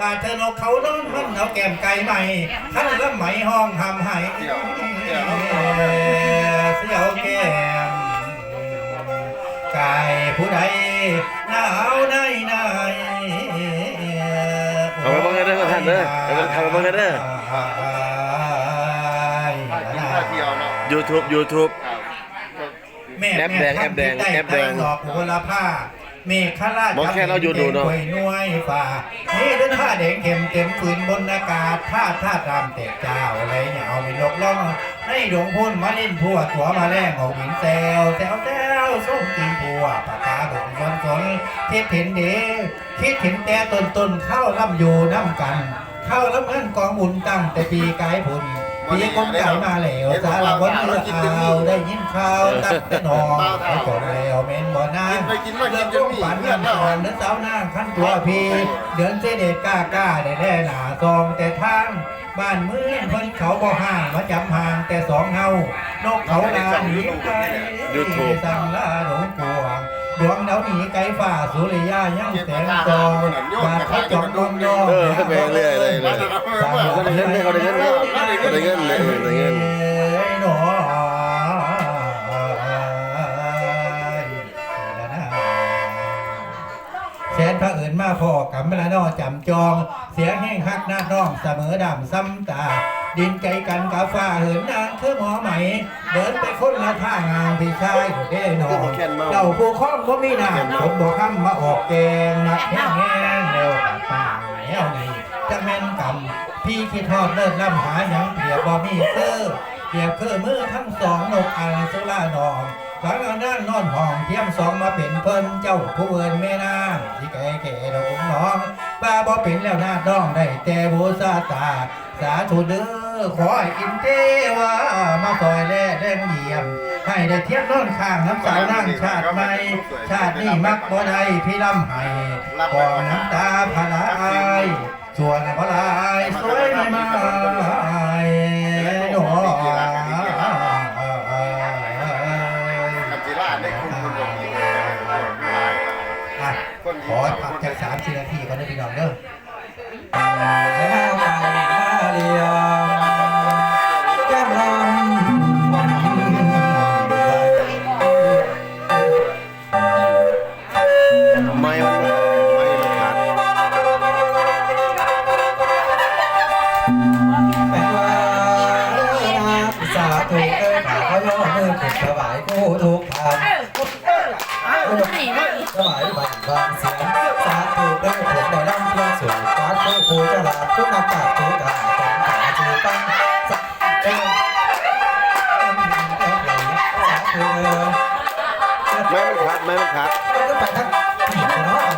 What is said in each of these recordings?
บาดเธอนกเขานอนมันเอาแก้มไก่ใหม่ขั้นละไหมห้องทำให้เสียวแก้มไก่ผู้ใดหนาวในในเอาไปเบิ่งกันเด้อท่านเด้อเอาไปเอาไปเบิ่งกันเด้อถ้ากินถ้าเที่ยวเนาะ YouTube YouTube ครับแม่แอปแดงแอปแดงแอปแดงดอกโหระพา เมฆขลาดบอกแค่เราอยู่ดูเนอะหวยน่วยฝ่านี่เดินผ้าแดงเข็มเต็มฝืนบนอากาศท่าท่ารำเตะเจ้าอะไรเนี่ยเอาไปลกล่องให้ดวงพุ่นมาเล่นพัวตัวมาแรงออกหญิงแซวแซวแซวส้มกินพัวปากกาบงสนสนเทศเห็นเดคิดเห็นแต่ต้นต้นเข้าล่ำอยู่น้ำกัน เข้าล้ำเงินกองบุญตั้งแต่ปีกายบุญ ปีคนไก่มาแล้วสารวัตรเลือกเอาได้ยินข่าวตั้งแต่นอนไปจบแล้วเมนบ่อนางกินไปกินมากินจนมีฝันเพื่กัอนนแล้วก่อนเดินสาวนั่งขั้นตัวพี่เดินเสด็จกล้ากล้าได้แน่หนาซองแต่ทางบ้านเมืองเพิ่นเขาบ่ห่างมาจำห่างแต่สองเฮานกเขาลาหนีไปสั่งลาหลวงปู่หวังดวงดาวหนีไกลฟ้าสุริยายังแสงทองบาดเขาจองดวงยอเออไปเรื่อยเลยเลยเขาเงินเลยเขา ได้เงินได้เงินได้เงินแสนพระเอิญมาพอกำมละนอจำจอง เสียงแห้งฮักหน้าน้องเสมอดำซ้ำตา ดินใจกันกับฟ้าเหินนางคือหมอไหม เดินไปคนละท่างานพี่ชายเด้นอนเจ้าผู้คล้องก็มีหน้าผมบอกคำมาออกแกงนักแห้งแห้งเร็วปากป่าแล้วไงจะแม่นกำ พี่คิดทอดเลิศล่ำหาหยังเปรียบบ่มีเสื้อเปรียบคือมือทั้งสองนกอังสุรานองฝังเอานั่งนอนห้องเทียมสองมาเป็นเพิ่นเจ้าผู้เอินแม่นางที่แก่แก่ดอกน้องบ้าบ่เป็นแล้วหน้าด้องได้แต่บูชาตาสาธุเด้อขอให้อินเทวามาซอยแล่แดงเยี่ยมให้ได้เทียบนอนข้างน้ำสาวนั่งชาติใหม่ชาตินี้มักบ่ได้พี่ลำให้กองน้ำตาพลาย ส่วนพลายสวยไม่มาหนอคันจิราได้คุณคุณบอกอะขอพักจากสามสิบนาทีก็ได้พี่น้องเด้อ สาธุเอ้ยข้าเขาย่อมือผิดถวายกูทุกทางถวายบัตรบางเสียงสาธุเอ้ยผมได้ร่ำเพื่อสวยกาผู้ครูจะลับคุณนักการผู้กาสงขาจูปังสาธุเอ้ยสาธุเอ้ยไม่มันขาดไม่มันขาดมันก็ไปทั้งผิดเนาะ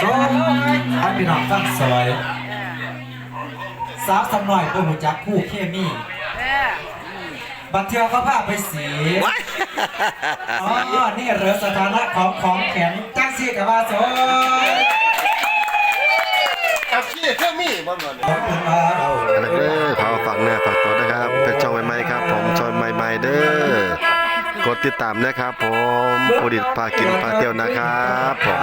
โจ้อันพี่น้องฟังซอยสาวสำหน่อยโปรหูจักคู่เคมีบัตรเที่ยวเขาพาไปสีอ๋อนี่เหรือสถานะของของแข็งจังสีกับว่าโซยกับขี้เครื่องมีบ่หมดขอบคุณมาเราอันนั้นเด้อขอฝากเนื้อฝากตัวนะครับเป็นช่องใหม่ๆครับ ผมช่องใหม่ๆเด้อ ดติดตามนะครับผมผู้ดิตพากินพาเที่ยวนะครับผม